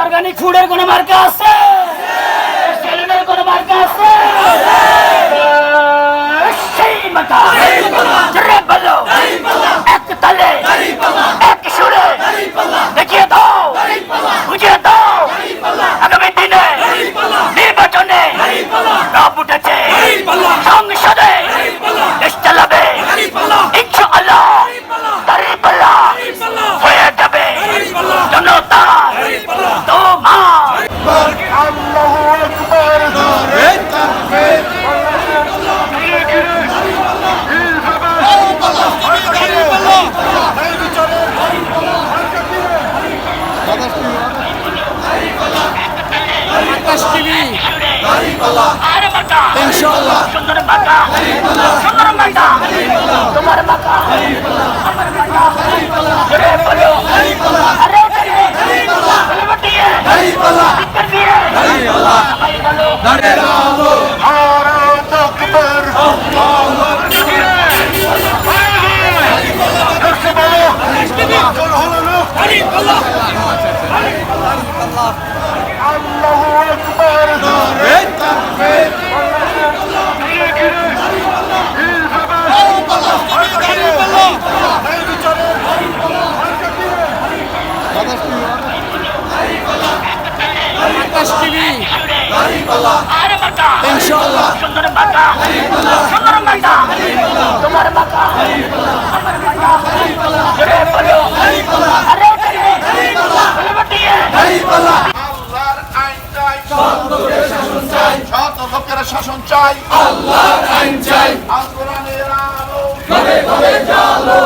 Organic ফুডের কোনো মার্কা আছে ইনশাআল্লাহ সুন্দর মাতা সুন্দর মাতা তোমার মাতা আমার মাতা জোরে বলো। আরে দিয়ে জিকির দিয়ে সবাই বলো। ভারত আকবর চল হলো না আল্লাহু আকবর আর ইনশাআল্লাহ সুন্দর সুন্দর তোমার আমার বলো আরে করে বলব দিয়ে আল্লাহর আইন চাই শাসন চাই শত লোকের শাসন চাই আল্লাহর আইন চাই আল কোরআনের আলো ঘরে ঘরে জালো